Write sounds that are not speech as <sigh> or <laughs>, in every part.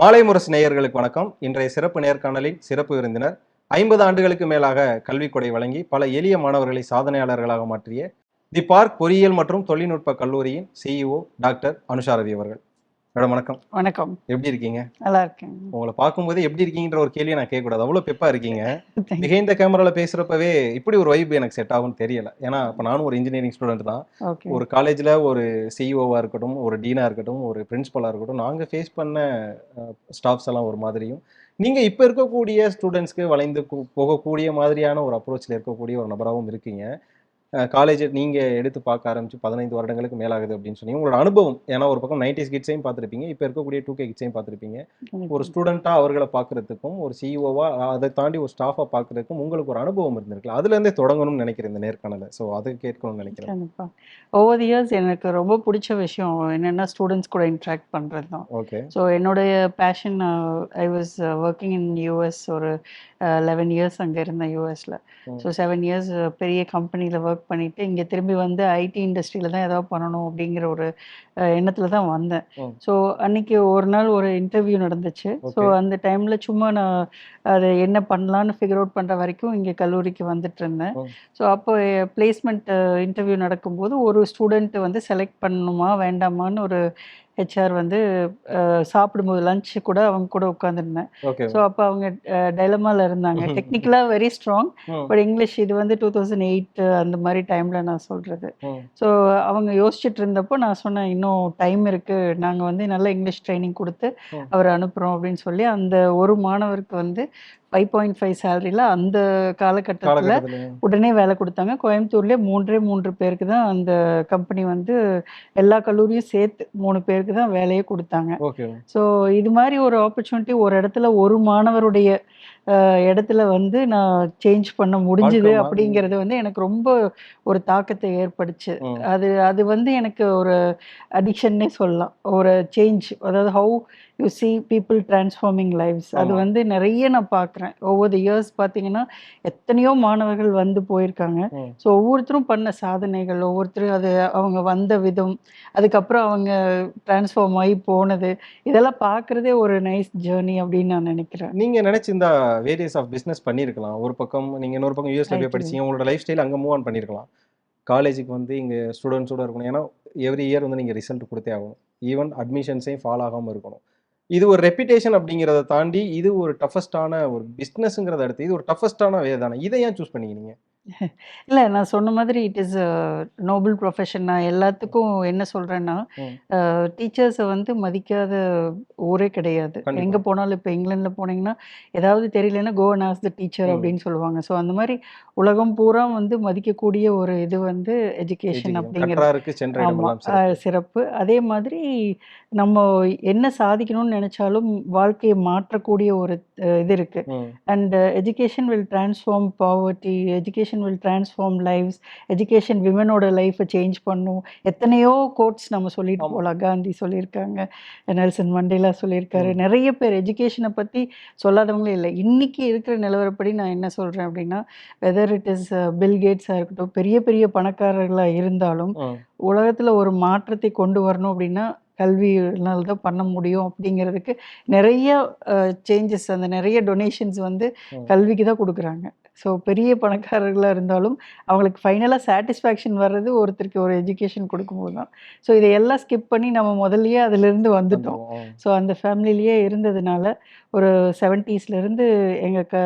மாலை முரசு நேயர்களுக்கு வணக்கம். இன்றைய சிறப்பு நேர்காணலின் சிறப்பு விருந்தினர் ஐம்பது ஆண்டுகளுக்கு மேலாக கல்விக் கொடை வழங்கி பல எளிய மாணவர்களை சாதனையாளர்களாக மாற்றிய தி பார்க் பொறியியல் மற்றும் தொழில்நுட்ப கல்லூரியின் சிஇஓ டாக்டர் அனுஷா ரவி அவர்கள். மேடம் வணக்கம். வணக்கம். எப்படி இருக்கீங்க? நல்லா இருக்கேன். உங்களை பார்க்கும்போது எப்படி இருக்கீங்கன்ற ஒரு கேள்வியை நான் கேட்கக்கூடாது. அவ்வளோ பெப்பா இருக்கீங்க. Thank you. பிஹைண்ட் த கேமரால பேசுறப்பவே இப்படி ஒரு வைப் எனக்கு செட் ஆகும்னு தெரியல. ஏன்னா இப்போ நானும் ஒரு இன்ஜினியரிங் ஸ்டூடெண்ட் தான். ஒரு காலேஜில் ஒரு சிஇஓவாக இருக்கட்டும் ஒரு டீனாக இருக்கட்டும் ஒரு பிரின்சிபலாக இருக்கட்டும் நாங்கள் ஃபேஸ் பண்ண ஸ்டாஃப்ஸ் எல்லாம் ஒரு மாதிரியும் நீங்கள் இப்போ இருக்கக்கூடிய ஸ்டூடெண்ட்ஸ்க்கு வளைந்து போகக்கூடிய மாதிரியான ஒரு அப்ரோச்சில் இருக்கக்கூடிய ஒரு நபராகவும் இருக்கீங்க. காலேஜ் நீங்கள் எடுத்து பார்க்க ஆரம்பிச்சு பதினைந்து வருடங்களுக்கு மேலாகுது அப்படின்னு சொன்னீங்க. உங்களோட அனுபவம் ஏன்னா ஒரு பக்கம் நைன்டிஸ் கிட்ஸையும் பார்த்துருப்பீங்க இப்போ இருக்கக்கூடிய டூ கே கிட்ஸையும் பார்த்துருப்பீங்க. ஒரு ஸ்டூடெண்ட்டாக அவர்களை பார்க்குறதுக்கும் ஒரு சிஇஓவாக அதை தாண்டி ஒரு ஸ்டாஃபாக பார்க்குறதுக்கும் உங்களுக்கு ஒரு அனுபவம் இருந்திருக்குல்ல அதுலேருந்தே தொடங்கணும்னு நினைக்கிறேன் இந்த நேர்காணலை ஸோ அதை கேட்கணும்னு நினைக்கிறேன். ஓவர் இயர்ஸ் எனக்கு ரொம்ப பிடிச்ச விஷயம் என்னென்னா ஸ்டூடெண்ட்ஸ் கூட இன்ட்ராக்ட் பண்ணுறது தான். ஓகே ஸோ என்னுடைய passion I was working in US ஒரு லெவன் இயர்ஸ் அங்கே இருந்தேன் யூஎஸில். ஸோ செவன் இயர்ஸ் பெரிய கம்பெனியில் ஒர்க் பண்ணிவிட்டு இங்கே திரும்பி வந்து ஐடி இண்டஸ்ட்ரியில் தான் ஏதாவது பண்ணணும் அப்படிங்கிற ஒரு எண்ணத்தில் தான் வந்தேன். ஸோ அன்னைக்கு ஒரு நாள் ஒரு இன்டர்வியூ நடந்துச்சு ஸோ. அந்த டைமில் சும்மா நான் அது என்ன பண்ணலான்னு ஃபிகர் அவுட் பண்ணுற வரைக்கும் இங்கே கல்லூரிக்கு வந்துட்டு இருந்தேன். ஸோ அப்போ பிளேஸ்மெண்ட் இன்டர்வியூ நடக்கும்போது ஒரு ஸ்டூடெண்ட் வந்து செலக்ட் பண்ணணுமா வேண்டாமான்னு ஒரு ஹெச்ஆர் வந்து சாப்பிடும்போது லஞ்ச் கூட அவங்க கூட உட்காந்துருந்தேன் ஸோ அப்போ அவங்க டைலமால இருந்தாங்க. டெக்னிக்கலாக வெரி ஸ்ட்ராங் பட் இங்கிலீஷ் இது வந்து டூ தௌசண்ட் எயிட் அந்த மாதிரி டைமில் நான் சொல்கிறது ஸோ அவங்க யோசிச்சுட்டு இருந்தப்போ நான் சொன்னேன் இன்னும் டைம் இருக்குது நாங்கள் வந்து நல்ல இங்கிலீஷ் ட்ரைனிங் கொடுத்து ம். அவரை அனுப்புகிறோம் அப்படின்னு சொல்லி அந்த ஒரு மாணவருக்கு வந்து ஃபைவ் பாயிண்ட் ஃபைவ் சேலரியில் அந்த காலகட்டத்தில் உடனே வேலை கொடுத்தாங்க. கோயம்புத்தூர்லேயே மூன்றே மூன்று பேருக்கு தான் அந்த கம்பெனி வந்து எல்லா கல்லூரியும் சேர்த்து மூணு பேருக்கு தான் வேலையே கொடுத்தாங்க. ஸோ இது மாதிரி ஒரு ஆப்பர்ச்சுனிட்டி ஒரு இடத்துல ஒரு மாணவருடைய இடத்துல வந்து நான் சேஞ்ச் பண்ண முடிஞ்சுது அப்படிங்கிறது வந்து எனக்கு ரொம்ப ஒரு தாக்கத்தை ஏற்படுச்சு. அது அது வந்து எனக்கு ஒரு அடிக்ஷன்னே சொல்லலாம். ஒரு சேஞ்ச் அதாவது how you see people transforming lifes அது. வந்து நிறைய நான் பார்க்குறேன். ஒவ்வொரு இயர்ஸ் பார்த்தீங்கன்னா எத்தனையோ மாணவர்கள் வந்து போயிருக்காங்க. ஸோ ஒவ்வொருத்தரும் பண்ண சாதனைகள் ஒவ்வொருத்தரும் அது அவங்க வந்த விதம் அதுக்கப்புறம் அவங்க டிரான்ஸ்ஃபார்ம் ஆகி போனது இதெல்லாம் பார்க்குறதே ஒரு நைஸ் ஜேர்னி அப்படின்னு நான் நினைக்கிறேன். நீங்க நினைச்சிருந்தா வேரியஸ் ஆஃப் பிசினஸ் பண்ணியிருக்கலாம். ஒரு பக்கம் நீங்க இன்னொரு பக்கம் யூஎஸ்ல போய். படிச்சீங்க உங்களோட லைஃப் ஸ்டைல் அங்க மூவ் ஆன் பண்ணியிருக்கலாம். காலேஜுக்கு வந்து இங்க ஸ்டூடெண்ட்ஸோட இருக்கணும். ஏன்னா எவ்ரி இயர் வந்து நீங்க ரிசல்ட் கொடுத்தே ஆகணும். ஈவன் அட்மிஷன்ஸையும் ஃபால் ஆகாம இருக்கணும். இது ஒரு ரெப்பிடேஷன் அப்படிங்கிறத தாண்டி இது ஒரு டஃபஸ்டான ஒரு பிஸ்னஸ்ங்கிறத அடுத்து இது ஒரு டஃபஸ்டான வே தானே? இதை ஏன் சூஸ் பண்ணிக்கிறீங்க இல்லை நான் சொன்ன மாதிரி இட் இஸ் நோபல் ப்ரொஃபஷன் நான் எல்லாத்துக்கும் என்ன சொல்கிறேன்னா. டீச்சர்ஸை வந்து மதிக்காத ஊரே கிடையாது. எங்கே போனாலும் இப்போ இங்கிலாண்டில் போனீங்கன்னா ஏதாவது தெரியலன்னா go and ask the teacher. அப்படின்னு சொல்லுவாங்க ஸோ அந்த மாதிரி உலகம் பூரா வந்து மதிக்கக்கூடிய ஒரு இது வந்து எஜுகேஷன் அப்படிங்கிறது சிறப்பு. அதே மாதிரி நம்ம என்ன சாதிக்கணும்னு நினைச்சாலும் வாழ்க்கையை மாற்றக்கூடிய ஒரு இது இருக்கு. And education will transform poverty education will transform lifes education விமனோட லைஃப்பை சேஞ்ச் பண்ணும் எத்தனையோ கோட்ஸ் நம்ம சொல்லிட்டு. போகலாம் காந்தி சொல்லியிருக்காங்க நெல்சன் மண்டேலா சொல்லியிருக்காரு. நிறைய பேர் எஜுகேஷனை பற்றி சொல்லாதவங்களே இல்லை இன்னைக்கு இருக்கிற நிலவரப்படி நான் என்ன சொல்கிறேன் அப்படின்னா வெதர் இட் இஸ் பில் கேட்ஸாக இருக்கட்டும் பெரிய பெரிய பணக்காரர்களாக இருந்தாலும். உலகத்தில் ஒரு மாற்றத்தை கொண்டு வரணும் அப்படின்னா கல்வியினால தான் பண்ண முடியும் அப்படிங்கிறதுக்கு நிறைய சேஞ்சஸ் அந்த நிறைய டொனேஷன்ஸ் வந்து. கல்விக்கு தான் கொடுக்குறாங்க ஸோ பெரிய பணக்காரர்களாக இருந்தாலும் அவங்களுக்கு ஃபைனலாக சாட்டிஸ்ஃபேக்ஷன் வர்றது ஒருத்தருக்கு ஒரு எஜுகேஷன் கொடுக்கும்போது தான் ஸோ இதையெல்லாம் ஸ்கிப் பண்ணி நம்ம முதல்லயே அதிலிருந்து வந்துட்டோம். ஸோ அந்த ஃபேமிலிலேயே இருந்ததுனால ஒரு செவன்ட்டீஸ்லேருந்து எங்கள் க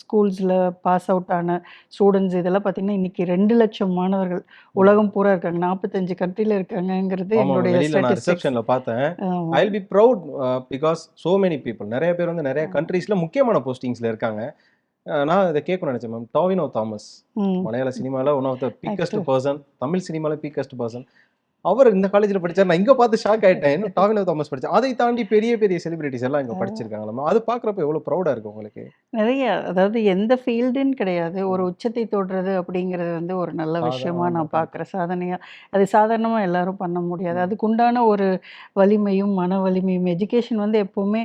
ஸ்கூல்ஸில் பாஸ் அவுட் ஆன ஸ்டூடெண்ட்ஸ் இதெல்லாம் பார்த்திங்கன்னா இன்றைக்கி ரெண்டு லட்சம் மாணவர்கள் உலகம் பூரா இருக்காங்க நாற்பத்தஞ்சு கண்ட்ரியில் இருக்காங்கங்கிறது எங்களுடைய. ரிசப்ஷன்ல பார்த்தேன். I be proud because so many people நிறைய பேர் வந்து நிறைய. கண்ட்ரீஸ்ல முக்கியமான போஸ்டிங்ஸ்ல இருக்காங்க நான் இதை கேட்கணும்னு நினைச்சேன் மேம் டாவினோ தாமஸ். மலையாள சினிமால one of the biggest. Person Tamil சினிமால பீக்கஸ்ட் பர்சன் அவர் இந்த காலேஜ்ல படிச்சார் நான் இங்க பார்த்து ஷாக் ஆயிட்டேன். இன்னும் டாவினோ தாமஸ் படிச்சேன் அதை தாண்டி பெரிய பெரிய செலிபிரிட்டிஸ் எல்லாம் இங்க ஆ. படிச்சிருக்காங்க அது பாக்குறப்ப எவ்வளவு ப்ரௌடா இருக்கு உங்களுக்கு? நிறைய அதாவது எந்த ஃபீல்டுன்னு கிடையாது. ஒரு உச்சத்தை தொடுறது அப்படிங்கிறது வந்து ஒரு நல்ல விஷயமா நான் பார்க்க- பார்க்குறேன். சாதனையாக அது சாதாரணமாக எல்லாரும் பண்ண முடியாது. அதுக்குண்டான ஒரு வலிமையும் மன வலிமையும் எஜுகேஷன் வந்து எப்போவுமே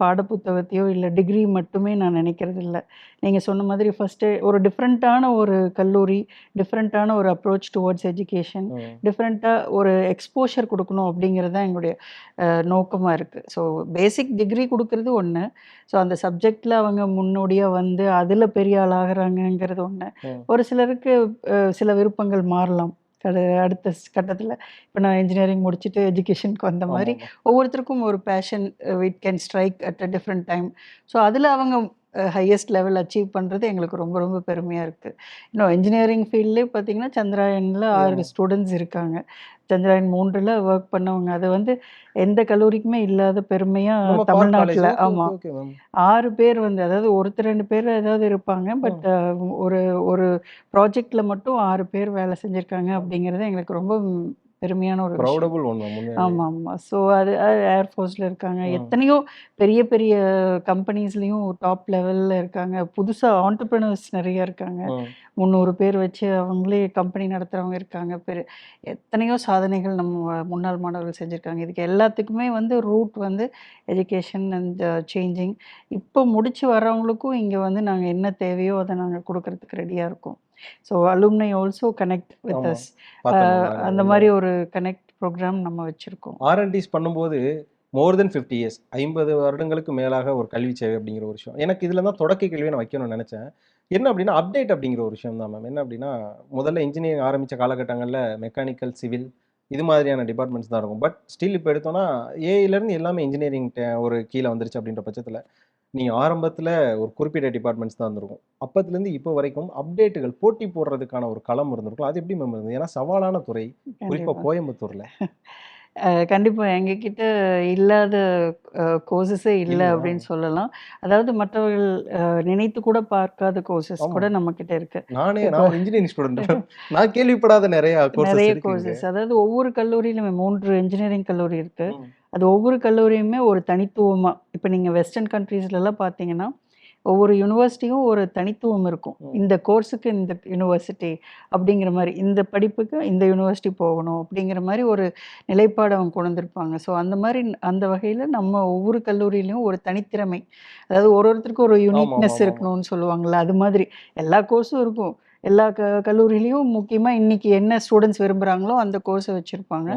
பாடப்புத்தகத்தையோ இல்லை டிகிரி மட்டுமே நான் நினைக்கிறது இல்லை நீங்கள் சொன்ன மாதிரி ஃபஸ்ட்டு ஒரு டிஃப்ரெண்ட்டான ஒரு கல்லூரி டிஃப்ரெண்ட்டான ஒரு அப்ரோச் டுவர்ட்ஸ் எஜுகேஷன் டிஃப்ரெண்ட்டாக ஒரு எக்ஸ்போஷர் கொடுக்கணும் அப்படிங்கிறது தான் எங்களுடைய நோக்கமாக இருக்குது ஸோ பேசிக் டிகிரி கொடுக்கறது ஒன்று ஸோ அந்த சப்ஜெக்டில் அவங்க முன்னோடியாக வந்து அதில் பெரிய ஆளாகிறாங்கங்கிறது ஒன்று. ஒரு சிலருக்கு சில விருப்பங்கள் மாறலாம். அடுத்த கட்டத்தில் இப்போ நான் இன்ஜினியரிங் முடிச்சுட்டு எஜுகேஷனுக்கு வந்த மாதிரி ஒவ்வொருத்தருக்கும் ஒரு passion it can strike at a different time so அதில் அவங்க ஹையஸ்ட் லெவல் அச்சீவ் பண்ணுறது எங்களுக்கு ரொம்ப ரொம்ப பெருமையாக இருக்குது இன்னும் இன்ஜினியரிங் ஃபீல்ட்லேயே பார்த்தீங்கன்னா சந்திராயனில் ஆறு. ஸ்டூடெண்ட்ஸ் இருக்காங்க. சந்திராயன் மூன்றில் ஒர்க் பண்ணவங்க. அது வந்து எந்த கல்லூரிக்குமே இல்லாத பெருமையாக தமிழ்நாட்டில். ஆமாம் ஆறு பேர் வந்து அதாவது ஒருத்தர் ரெண்டு பேர் ஏதாவது இருப்பாங்க. பட் ஒரு ஒரு ப்ராஜெக்டில் மட்டும் ஆறு பேர் வேலை செஞ்சுருக்காங்க அப்படிங்கிறது எங்களுக்கு ரொம்ப பெருமையான ஒரு ப்ரௌடபுள் ஒன் மேம் உண்மையாவே ஆமாம் ஆமாம் ஸோ அது ஏர்ஃபோர்ஸில் இருக்காங்க. எத்தனையோ பெரிய பெரிய கம்பெனிஸ்லேயும் டாப் லெவலில் இருக்காங்க. புதுசாக ஆண்டர்பிரினர்ஸ் நிறைய இருக்காங்க. முந்நூறு பேர் வச்சு அவங்களே கம்பெனி நடத்துகிறவங்க இருக்காங்க. பெரு எத்தனையோ சாதனைகள் நம்ம முன்னாள் மாணவர்கள் செஞ்சுருக்காங்க. இதுக்கு எல்லாத்துக்குமே வந்து ரூட் வந்து எஜுகேஷன் அண்ட் சேஞ்சிங் இப்போ முடிச்சு வர்றவங்களுக்கும் இங்கே வந்து நாங்கள் என்ன தேவையோ அதை நாங்கள் கொடுக்கறதுக்கு ரெடியாக இருக்கோம். So அலுமினை also connect with. Us. அந்த மாதிரி ஒரு கனெக்ட் ப்ரோக்ராம் நம்ம வச்சுருக்கோம். ஆர்என்டிஸ் பண்ணும்போது மோர் தென் ஃபிஃப்டி இயர்ஸ் ஐம்பது வருடங்களுக்கு மேலாக ஒரு கல்வி சேவை அப்படிங்கிற ஒரு விஷயம். எனக்கு இதில் தான் தொடக்க கேள்வியை நான் வைக்கணும்னு நினச்சேன். என்ன அப்படின்னா அப்டேட் அப்படிங்கிற ஒரு விஷயம் தான் மேம் என்ன அப்படின்னா முதல்ல இன்ஜினியரிங் ஆரம்பித்த காலகட்டங்களில் மெக்கானிக்கல் சிவில் இது மாதிரியான டிபார்ட்மெண்ட்ஸ் தான் இருக்கும். பட் ஸ்டில் இப்போ எடுத்தோன்னா ஏஐலேருந்து எல்லாமே இன்ஜினியரிங் ஒரு கீழே வந்துருச்சு அப்படின்ற பட்சத்தில் நீங்கள் ஆரம்பத்தில் ஒரு குறிப்பிட்ட டிபார்ட்மெண்ட்ஸ் தான் இருந்திருக்கும். அப்பத்துலேருந்து இப்போ வரைக்கும் அப்டேட்டுகள் போட்டி போடுறதுக்கான ஒரு களம் இருந்திருக்கும். அது எப்படி மேம் இருந்தது? ஏன்னா சவாலான துறை குறிப்பாக கோயம்புத்தூரில். <laughs> கண்டிப்பாக எங்ககிட்ட இல்லாத கோர்சஸே இல்லை அப்படின்னு சொல்லலாம். அதாவது மற்றவர்கள் நினைத்து கூட பார்க்காத கோர்சஸ். கூட நம்மக்கிட்ட இருக்கு. நானே நான் இன்ஜினியரிங் ஸ்டூடெண்ட் நான் கேள்விப்படாத நிறைய நிறைய கோர்சஸ் அதாவது ஒவ்வொரு கல்லூரியிலுமே மூன்று இன்ஜினியரிங் கல்லூரி இருக்கு. அது ஒவ்வொரு கல்லூரியுமே ஒரு தனித்துவமாக இப்போ நீங்கள் வெஸ்டர்ன் கண்ட்ரீஸ்லலாம் பார்த்தீங்கன்னா ஒவ்வொரு யூனிவர்சிட்டியும் ஒரு தனித்துவம் இருக்கும். இந்த கோர்ஸுக்கு இந்த யூனிவர்சிட்டி அப்படிங்கிற மாதிரி இந்த படிப்புக்கு இந்த யூனிவர்சிட்டி போகணும் அப்படிங்கிற மாதிரி ஒரு நிலைப்பாடு அவங்க கொண்டு வந்திருப்பாங்க ஸோ அந்த மாதிரி அந்த வகையில் நம்ம ஒவ்வொரு கல்லூரியிலையும் ஒரு தனித்திறமை அதாவது ஒரு ஒருத்தருக்கும் ஒரு யூனிக்னஸ். இருக்கணும்னு சொல்லுவாங்கள்ல அது மாதிரி எல்லா கோர்ஸும் இருக்கும் எல்லா க கல்லூரியிலையும் முக்கியமாக இன்னைக்கு என்ன ஸ்டூடெண்ட்ஸ் விரும்புகிறாங்களோ அந்த கோர்ஸை வச்சுருப்பாங்க.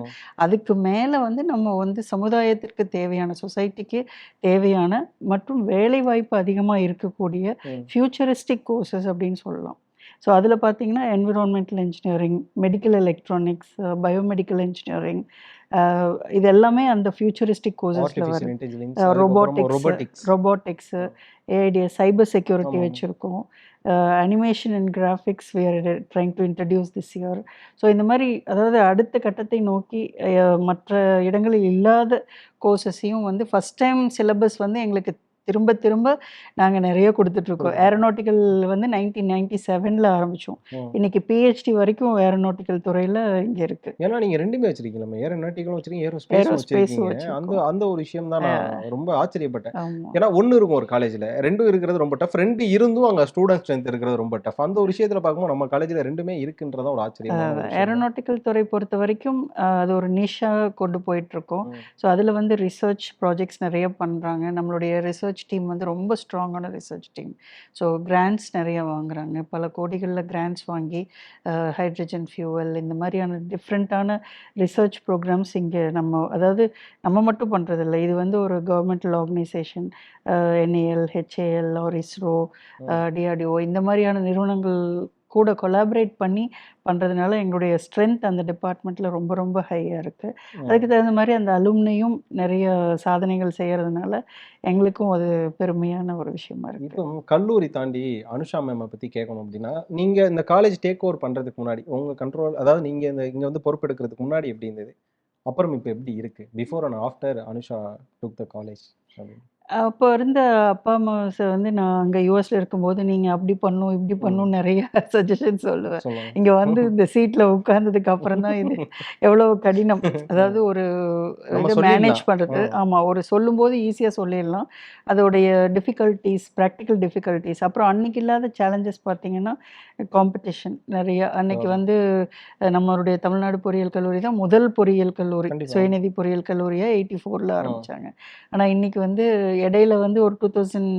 அதுக்கு மேலே வந்து நம்ம வந்து சமுதாயத்திற்கு தேவையான சொசைட்டிக்கு தேவையான மற்றும் வேலைவாய்ப்பு அதிகமாக இருக்கக்கூடிய. ஃபியூச்சரிஸ்டிக் கோர்சஸ் அப்படின்னு சொல்லலாம் ஸோ அதில் பார்த்தீங்கன்னா environmental engineering medical electronics biomedical engineering இது எல்லாமே அந்த ஃபியூச்சரிஸ்டிக் கோர்சஸில் வரும். Robotics robotics AIDS cyber security. வச்சுருக்கோம். Animation and graphics we are trying to introduce this year so இந்த மாதிரி அதாவது அடுத்த கட்டத்தை நோக்கி மற்ற இடங்களில் இல்லாத கோர்சஸையும் வந்து ஃபஸ்ட் டைம் சிலபஸ் வந்து எங்களுக்கு திரும்ப திரும்ப நாங்கள் நிறைய கொடுத்துட்ருக்கோம். ஏரோநாட்டிக்கல் வந்து நைன்டீன் நைன்டி செவனில் ஆரம்பித்தோம். இன்னைக்கு பிஹெச்டி வரைக்கும் ஏரோநாட்டிக்கல் துறையில் இங்கே இருக்குது ஏன்னா நீங்க ரெண்டுமே வச்சிருக்கீங்க ஏரோநாட்டிக்கலும் வச்சிருக்கீங்க ஏரோஸ்பேஸும் வச்சிருக்கீங்க. அந்த அந்த ஒரு விஷயம் தான் நான் ரொம்ப ஆச்சரியப்பட்டேன். ஏன்னா ஒன்று இருக்கும் ஒரு காலேஜில் ரெண்டும் இருக்கிறது ரொம்ப டஃப் ரெண்டு இருந்தும் அங்கே ஸ்டூடெண்ட் ஸ்ட்ரென்த் இருக்கிறது ரொம்ப டஃப் அந்த ஒரு விஷயத்தில் பார்க்கும்போது நம்ம காலேஜில் ரெண்டுமே இருக்குன்றதா ஒரு தான். ஏரோநாட்டிக்கல் துறை பொறுத்த வரைக்கும் அது ஒரு நிஷாக கொண்டு போயிட்டுருக்கோம். ஸோ அதில் வந்து ரிசர்ச் ப்ராஜெக்ட்ஸ் நிறைய பண்ணுறாங்க நம்மளுடைய ரிசர்ச் டீம் வந்து ரொம்ப ஸ்ட்ராங்கான ரிசர்ச் டீம் ஸோ கிராண்ட்ஸ் நிறைய வாங்குறாங்க. பல கோடிகளில் கிராண்ட்ஸ் வாங்கி ஹைட்ரஜன் ஃபியூவல் இந்த மாதிரியான டிஃப்ரெண்ட்டான ரிசர்ச் ப்ரோக்ராம்ஸ் இங்கே நம்ம அதாவது நம்ம மட்டும் பண்ணுறதில்ல இது வந்து ஒரு governmental organisation NAL HAL or ISRO DRDO இந்த மாதிரியான நிறுவனங்கள் கூட கொலாபரேட் பண்ணி பண்ணுறதுனால எங்களுடைய ஸ்ட்ரென்த் அந்த டிபார்ட்மெண்ட்டில் ரொம்ப ரொம்ப ஹையாக இருக்குது. அதுக்கு தகுந்த மாதிரி அந்த அலுமினியும் நிறைய சாதனைகள் செய்கிறதுனால எங்களுக்கும் அது பெருமையான ஒரு விஷயமா இருக்கு. இப்போ கல்லூரி தாண்டி அனுஷா மேமை பற்றி கேட்கணும் அப்படின்னா நீங்கள் இந்த காலேஜ் டேக் ஓவர் பண்ணுறதுக்கு முன்னாடி உங்கள் கண்ட்ரோல் அதாவது நீங்கள் இந்த இங்கே வந்து பொறுப்பெடுக்கிறதுக்கு முன்னாடி எப்படி இருந்தது? அப்புறம் இப்போ எப்படி இருக்கு? Before and after Anusha took the college அப்போ இருந்த அப்பா அம்மா வந்து நான் அங்கே யூஎஸ்ல இருக்கும்போது நீங்கள் அப்படி பண்ணும் இப்படி பண்ணும் நிறைய சஜஷன் சொல்லுவேன். சொல்லுவாங்க இங்கே வந்து இந்த சீட்டில் உட்கார்ந்ததுக்கு அப்புறம் தான் இது எவ்வளோ கடினம். அதாவது ஒரு நம்ம இது சொல்லிடலாம். மேனேஜ் பண்ணுறது. ஆமாம் ஒரு சொல்லும்போது ஈஸியாக சொல்லிடலாம். அதோடைய டிஃபிகல்ட்டிஸ் ப்ராக்டிக்கல் டிஃபிகல்ட்டிஸ் அப்புறம் அன்னைக்கு இல்லாத சேலஞ்சஸ் பார்த்தீங்கன்னா காம்படிஷன் நிறைய. அன்னைக்கு. வந்து நம்மளுடைய தமிழ்நாடு பொறியியல் கல்லூரி தான் முதல் பொறியியல் கல்லூரி. கண்டிப்பா. சுயநிதி பொறியியல் கல்லூரியை எயிட்டி ஃபோரில் ஆரம்பித்தாங்க ஆனால் இன்னைக்கு வந்து இடையில வந்து ஒரு டூ தௌசண்ட்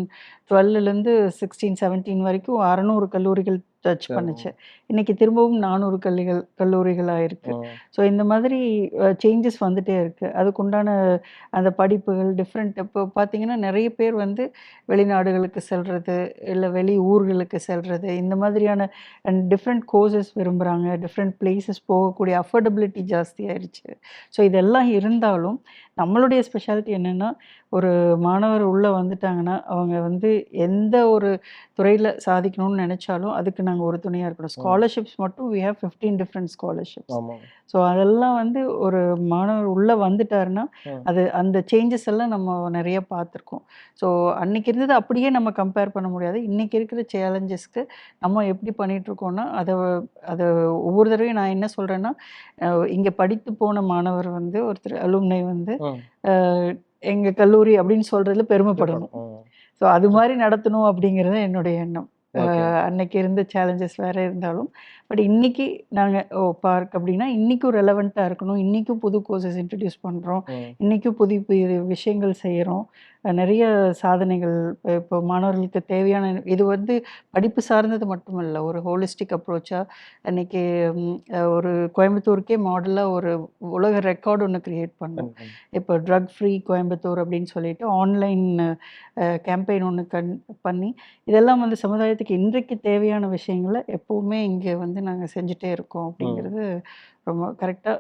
டுவெல்லேருந்து சிக்ஸ்டீன் செவன்டீன் வரைக்கும் அறநூறு கல்லூரிகள் டச். பண்ணுச்சு. இன்னைக்கு திரும்பவும் நானூறு கல்லிகள் கல்லூரிகளாக இருக்கு. ஸோ இந்த மாதிரி சேஞ்சஸ் வந்துட்டே இருக்கு. அதுக்குண்டான அந்த படிப்புகள் டிஃப்ரெண்ட் இப்போ பார்த்தீங்கன்னா நிறைய பேர் வந்து வெளிநாடுகளுக்கு செல்றது இல்லை வெளி ஊர்களுக்கு செல்றது இந்த மாதிரியான டிஃப்ரெண்ட் கோர்சஸ் விரும்புகிறாங்க டிஃப்ரெண்ட் பிளேசஸ் போகக்கூடிய அஃபோர்டபிலிட்டி ஜாஸ்தி ஆயிடுச்சு ஸோ இதெல்லாம் இருந்தாலும் நம்மளுடைய ஸ்பெஷாலிட்டி என்னென்னா ஒரு மாணவர் உள்ளே வந்துட்டாங்கன்னா அவங்க வந்து எந்த ஒரு துறையில் சாதிக்கணும்னு நினச்சாலும் அதுக்கு நாங்கள் ஒரு துணையாக இருக்கணும். ஸ்காலர்ஷிப்ஸ் மட்டும் we have fifteen different scholarships so அதெல்லாம் வந்து ஒரு மாணவர் உள்ளே வந்துட்டாருன்னா. அது அந்த சேஞ்சஸ் எல்லாம் நம்ம நிறைய பார்த்துருக்கோம். ஸோ அன்னைக்கு இருந்தது அப்படியே நம்ம கம்பேர் பண்ண முடியாது. இன்னைக்கு இருக்கிற சேலஞ்சஸ்க்கு நம்ம எப்படி பண்ணிட்டு இருக்கோம்னா அதை அதை ஒவ்வொரு தடவையும் நான் என்ன சொல்கிறேன்னா இங்கே படித்து போன மாணவர் வந்து ஒருத்தர் அலுமினை வந்து. எங்கள் கல்லூரி அப்படின்னு சொல்கிறதுல பெருமைப்படணும். ஸோ அது மாதிரி நடத்தணும் அப்படிங்கிறது என்னுடைய எண்ணம். அன்னைக்கு இருந்த சேலஞ்சஸ் வேற இருந்தாலும் பட் இன்னைக்கு நாங்கள் ஓ பார்க் அப்படின்னா இன்னைக்கும் ரெலவெண்ட்டாக இருக்கணும். இன்னைக்கும் புது கோர்சஸ் இன்ட்ரடியூஸ் பண்ணுறோம். இன்னைக்கும் புதிய புதிய விஷயங்கள் செய்கிறோம் நிறைய சாதனைகள் இப்ப- மாணவர்களுக்கு தேவையான இது வந்து படிப்பு சார்ந்தது மட்டுமல்ல. ஒரு ஹோலிஸ்டிக் அப்ரோச்சாக அஹ் ஒரு கோயம்புத்தூருக்கே மாடலாக ஒரு உலக ரெக்கார்டு ஒன்று கிரியேட் பண்ணோம். இப்போ ட்ரக் ஃப்ரீ கோயம்புத்தூர் அப்படின்னு சொல்லிட்டு ஆன்லைன் கேம்பெயின் ஒன்று கண் பண்ணி இதெல்லாம் வந்து சமுதாயத்துக்கு இன்றைக்கு தேவையான விஷயங்களை எப்போவுமே இங்கே வந்து நாங்கள் செஞ்சுட்டே இருக்கோம் அப்படிங்கிறது ரொம்ப கரெக்டாக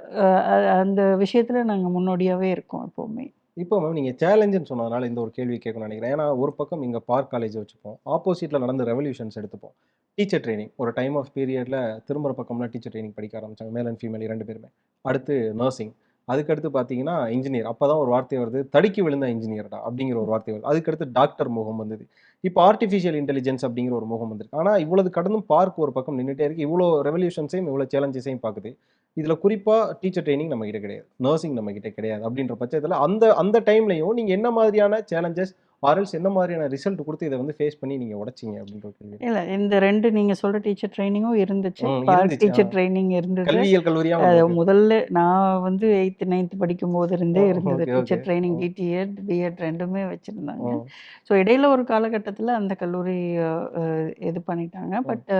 அந்த விஷயத்தில் நாங்கள் முன்னோடியாகவே இருக்கோம் எப்போவுமே. இப்போ மேம் நீங்கள் சேலஞ்சுன்னு சொன்னதுனால இந்த ஒரு கேள்வி கேட்கணும்னு நினைக்கிறேன். ஏன்னா ஒரு பக்கம் இங்கே பார்க் காலேஜ் வச்சுப்போம். ஆப்போசிட்டில் நடந்த ரெவல்யூஷன்ஸ் எடுத்துப்போம். Teacher training. ஒரு டைம் ஆஃப் பீரியடில் திரும்புற பக்கம்லாம் டீச்சர் ட்ரைனிங் படிக்க ஆரம்பிச்சாங்க. மேல் அண்ட் ஃபீமேல் இரண்டு பேருமே. அடுத்து நர்சிங். அதுக்கடுத்து பார்த்தீங்கன்னா இன்ஜினியர். அப்போ தான் ஒரு வார்த்தை வருது தடுக்கி விழுந்த இன்ஜினியர்டா? அப்படிங்கிற ஒரு வார்த்தை வருது. அதுக்கடுத்து டாக்டர் முகம் வந்தது. இப்போ ஆர்டிஃபிஷியல் இன்டெலிஜென்ஸ் அப்படிங்கிற ஒரு முகம் வந்திருக்கு. ஆனால் இவ்வளவு கடந்தும் பார்க் ஒரு பக்கம் நின்றுட்டே இருக்கு. இவ்வளோ ரெவல்யூஷன்ஸையும் இவ்வளோ சேலஞ்சஸையும் பார்க்குது இதில் குறிப்பாக டீச்சர் ட்ரைனிங் நம்ம கிடையாது. நர்சிங் நம்ம கிடையாது. அப்படின்ற பட்சத்தில் அந்த அந்த டைம்லையும் நீங்கள் என்ன மாதிரியான சேலஞ்சஸ் ஆர்எல்ஸ் என்ன மாதிரியான ரிசல்ட் கொடுத்து இதை வந்து ஃபேஸ் பண்ணி நீங்கள் உடைச்சிங்க அப்படின்ற கேள்வி. இல்லை இந்த ரெண்டு நீங்கள் சொல்கிற டீச்சர் ட்ரைனிங்கும் இருந்துச்சு. டீச்சர். ட்ரைனிங் இருந்தது. கல்வியியல் கல்லூரியாக முதல்ல நான் வந்து எயித்து நைன்த் படிக்கும் போது இருந்தே இருந்தது. டீச்சர். ட்ரைனிங். டிடிஎட் பிஎட் ரெண்டுமே வச்சுருந்தாங்க. ஸோ இடையில ஒரு காலகட்டத்தில் அந்த கல்லூரி இது பண்ணிட்டாங்க. But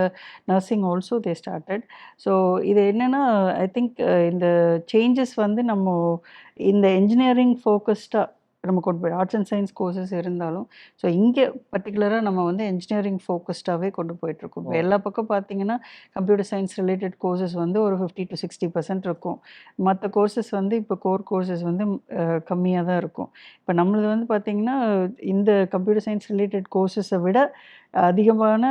nursing also they started so இது என்னென்னா ஐ திங்க் இந்த சேஞ்சஸ் வந்து நம்ம இந்த இன்ஜினியரிங் ஃபோக்கஸ்டாக நம்ம கொண்டு போய் ஆர்ட்ஸ் அண்ட் சயின்ஸ் கோர்சஸ் இருந்தாலும் ஸோ இங்கே பர்டிகுலராக நம்ம வந்து இன்ஜினியரிங் ஃபோக்கஸ்டாகவே கொண்டு போயிட்டுருக்கோம். இப்போ. எல்லா பக்கம் பார்த்தீங்கன்னா கம்ப்யூட்டர் சயின்ஸ் ரிலேட்டட் கோர்சஸ் வந்து ஒரு ஃபிஃப்டி டு சிக்ஸ்டி பர்சன்ட் இருக்கும். மற்ற கோர்சஸ் வந்து இப்போ கோர் கோர்சஸ் வந்து கம்மியாக தான் இருக்கும். இப்போ நம்மளது வந்து பார்த்திங்கன்னா இந்த கம்ப்யூட்டர் சயின்ஸ் ரிலேட்டட் கோர்சஸை விட அதிகமான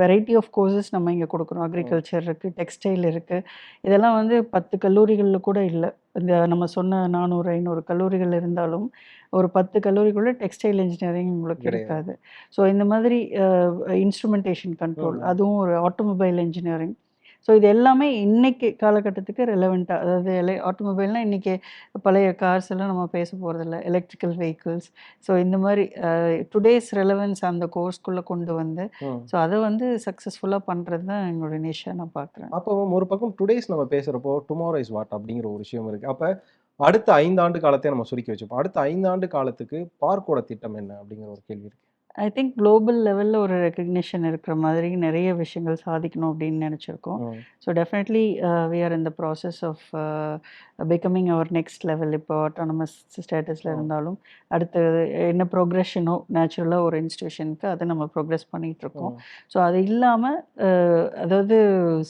வெரைட்டி ஆஃப் கோர்சஸ் நம்ம இங்கே கொடுக்குறோம். அக்ரிகல்ச்சர் இருக்குது டெக்ஸ்டைல் இருக்குது இதெல்லாம் வந்து பத்து கல்லூரிகளில் கூட இல்லை. இந்த நம்ம சொன்ன நானூறு ஐநூறு கல்லூரிகள் இருந்தாலும் ஒரு பத்து கல்லூரிக்குள்ள டெக்ஸ்டைல் இன்ஜினியரிங் உங்களுக்கு. இருக்காது ஸோ இந்த மாதிரி இன்ஸ்ட்ருமெண்டேஷன் கண்ட்ரோல். அதுவும் ஒரு ஆட்டோமொபைல் இன்ஜினியரிங் ஸோ இது எல்லாமே இன்னைக்கு காலகட்டத்துக்கு ரெலவெண்ட்டாக அதாவது எலை ஆட்டோமொபைல்னால் இன்றைக்கி பழைய கார்ஸ் எல்லாம் நம்ம பேச போகிறதில்ல எலக்ட்ரிக்கல் வெஹிக்கிள்ஸ் ஸோ இந்த மாதிரி டுடேஸ் ரெலவென்ஸ் அந்த கோர்ஸ்குள்ளே கொண்டு வந்து. ஸோ அதை வந்து சக்ஸஸ்ஃபுல்லாக பண்ணுறது தான் எங்களோட நிஷாக நான் பார்க்குறேன் அப்போ ஒரு பக்கம் டுடேஸ் நம்ம பேசுகிறப்போ டுமாரோ இஸ் வாட் அப்படிங்கிற ஒரு விஷயம் இருக்குது அப்போ அடுத்த ஐந்தாண்டு காலத்தை நம்ம சுருக்கி வச்சுப்போம் அடுத்த ஐந்தாண்டு காலத்துக்கு பார்க்கோட திட்டம் என்ன அப்படிங்கிற ஒரு கேள்வி இருக்கு ஐ திங்க் குளோபல் லெவலில் ஒரு ரெக்கக்னிஷன் இருக்கிற மாதிரி நிறைய விஷயங்கள் சாதிக்கணும் அப்படின்னு நினச்சிருக்கோம். So definitely we are in the process of becoming our next level இப்போ ஆட்டானமஸ் ஸ்டேட்டஸில். இருந்தாலும் அடுத்து என்ன ப்ரோக்ரெஷனோ நேச்சுரலாக ஒரு இன்ஸ்டியூஷனுக்கு அதை நம்ம ப்ரோக்ரஸ் பண்ணிகிட்ருக்கோம். ஸோ அது இல்லாமல் அதாவது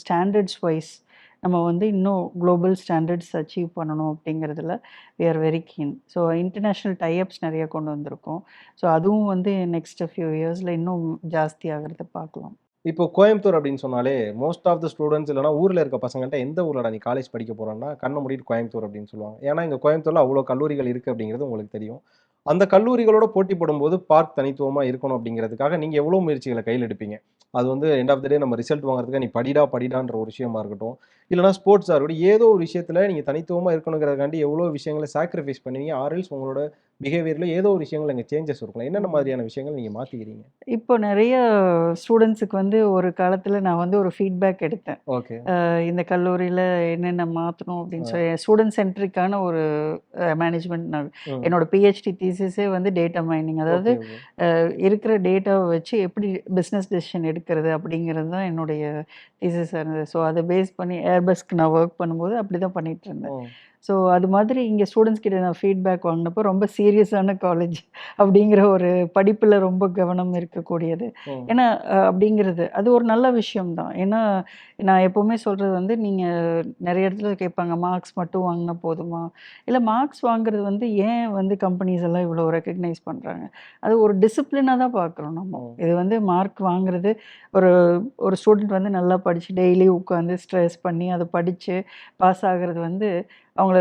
ஸ்டாண்டர்ட்ஸ் வைஸ் நம்ம வந்து இன்னும் குளோபல் ஸ்டாண்டர்ட்ஸ் அச்சீவ் பண்ணணும் அப்படிங்கிறதுல we are very keen so international tie-ups நிறைய கொண்டு வந்திருக்கோம். ஸோ அதுவும் வந்து நெக்ஸ்ட் ஃபியூ இயர்ஸில் இன்னும் ஜாஸ்தி ஆகிறத பார்க்கலாம். இப்போ கோயம்புத்தூர் அப்படின்னு சொன்னாலே மோஸ்ட் ஆஃப் த ஸ்டூடெண்ட்ஸ் இல்லைனா ஊரில் இருக்க பசங்கள்கிட்ட எந்த ஊரில் நீ காலேஜ் படிக்க போகிறோன்னா கண்ணை மூடிட்டு கோயம்புத்தூர் அப்படின்னு சொல்லுவாங்க. ஏன்னா இங்கே கோயம்புத்தூரில் அவ்வளோ கல்லூரிகள் இருக்குது அப்படிங்கிறது உங்களுக்கு தெரியும். அந்த கல்லூரிகளோட போட்டி போடும்போது பார்க் தனித்துவமாக இருக்கணும் அப்படிங்கிறதுக்காக நீங்கள் எவ்வளோ முயற்சிகளை கையில் எடுப்பீங்க? அது வந்து எண்ட் ஆஃப் த டே நம்ம ரிசல்ட் வாங்குறதுக்கு நீ படிடா படிடான்ற ஒரு விஷயமா இருக்கட்டும். இல்லைனா ஸ்போர்ட்ஸாக இருக்கட்டும் ஏதோ ஒரு விஷயத்தில் நீங்கள் தனித்துவமாக இருக்கணுங்கிறதுக்காண்டி எவ்வளோ விஷயங்களை சாக்ரிஃபைஸ் பண்ணுவீங்க? ஆர்எல்ஸ் உங்களோட பிஹேவியரில் ஏதோ ஒரு விஷயங்கள் அங்கே சேஞ்சஸ் இருக்கலாம் என்னென்ன மாதிரியான விஷயங்கள் நீங்கள் மாற்றிக்கிறீங்க இப்போ நிறைய ஸ்டூடெண்ட்ஸுக்கு வந்து ஒரு காலத்தில் நான் வந்து ஒரு ஃபீட்பேக் எடுத்தேன். ஓகே இந்த கல்லூரியில் என்னென்ன மாற்றணும் அப்படின்னு சொல்லி ஸ்டூடெண்ட் சென்ட்ரிக்கான ஒரு மேனேஜ்மெண்ட் நான். என்னோட பிஹெச்டி தீசிஸே வந்து டேட்டா மைனிங் அதாவது இருக்கிற டேட்டாவை வச்சு எப்படி பிஸ்னஸ் டெசிஷன் எடுக்கிறது அப்படிங்கிறது தான் என்னுடைய தீசிஸாக இருந்தது. ஸோ அதை பேஸ் பண்ணி ஏர்பஸ்க்கு நான் ஒர்க் பண்ணும்போது அப்படி தான் பண்ணிட்டு இருந்தேன். ஸோ அது மாதிரி இங்கே ஸ்டூடெண்ட்ஸ் கிட்ட நான் ஃபீட்பேக் வாங்கினப்போ ரொம்ப சீரியஸான காலேஜ் அப்படிங்கிற ஒரு படிப்பில் ரொம்ப கவனம் இருக்கக்கூடியது. ஏன்னா அப்படிங்கிறது அது ஒரு நல்ல விஷயம்தான். ஏன்னா நான் எப்போவுமே சொல்கிறது வந்து நீங்கள் நிறைய இடத்துல கேட்பாங்க மார்க்ஸ் மட்டும் வாங்கினா போதுமா? இல்லை மார்க்ஸ் வாங்குறது வந்து ஏன் வந்து கம்பெனிஸ் எல்லாம் இவ்வளோ ரெக்கக்னைஸ் பண்ணுறாங்க அது ஒரு டிசிப்ளினாக தான் பார்க்குறோம் நம்ம. இது வந்து மார்க் வாங்குறது ஒரு ஒரு ஸ்டூடெண்ட் வந்து நல்லா படித்து டெய்லி உட்காந்து ஸ்ட்ரெஸ் பண்ணி அதை படித்து பாஸ் ஆகிறது வந்து அவங்கள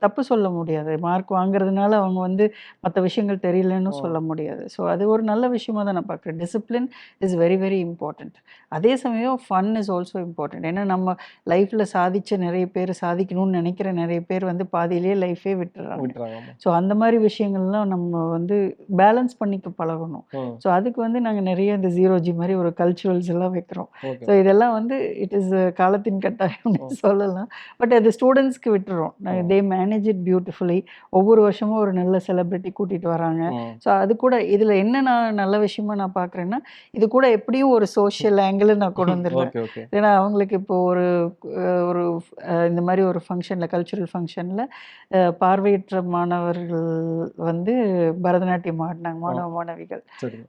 தப்பு சொல்ல முடியாது. மார்க் வாங்குறதுனால அவங்க வந்து மற்ற விஷயங்கள் தெரியலன்னு. சொல்ல முடியாது. ஸோ அது ஒரு நல்ல விஷயமா தான் நான் பார்க்குறேன். Discipline is very very important அதே சமயம் ஃபன் இஸ் ஆல்சோ இம்பார்ட்டண்ட் ஏன்னா நம்ம லைஃப்பில் சாதிச்ச நிறைய பேர் சாதிக்கணும்னு நினைக்கிற நிறைய பேர் வந்து பாதியிலேயே லைஃபே விட்டுறாங்க. ஸோ அந்த மாதிரி விஷயங்கள்லாம் நம்ம வந்து பேலன்ஸ் பண்ணிக்க பழகணும். ஸோ அதுக்கு வந்து நாங்கள் நிறைய இந்த ஜீரோ ஜி மாதிரி ஒரு கல்ச்சுரல்ஸ் எல்லாம் வைக்கிறோம். ஸோ இதெல்லாம் வந்து இட் இஸ் காலத்தின் கட்டாயம்னு ம். சொல்லலாம். பட் அது ஸ்டூடெண்ட்ஸ்க்கு விட்டுறோம். ம். தே மேனேஜ் இட் பியூட்டிஃபுல்லி ஒவ்வொரு வருஷமும் ஒரு நல்ல செலிப்ரிட்டி கூட்டிகிட்டு வராங்க. ஸோ அது கூட இதில் என்ன நான் நல்ல விஷயமா நான் பார்க்குறேன்னா இது கூட எப்படியும் ஒரு சோஷியல் ஆங்கிள் நான் கொண்டு <laughs> வந்துடுவேன் ஓகே ஏன்னா அவங்களுக்கு இப்போ ஒரு ஒரு இந்த மாதிரி ஒரு ஃபங்க்ஷனில் கல்ச்சுரல் ஃபங்க்ஷனில் பார்வையற்ற மாணவர்கள் வந்து பரதநாட்டியம் ஆடினாங்க மாணவ மாணவிகள்.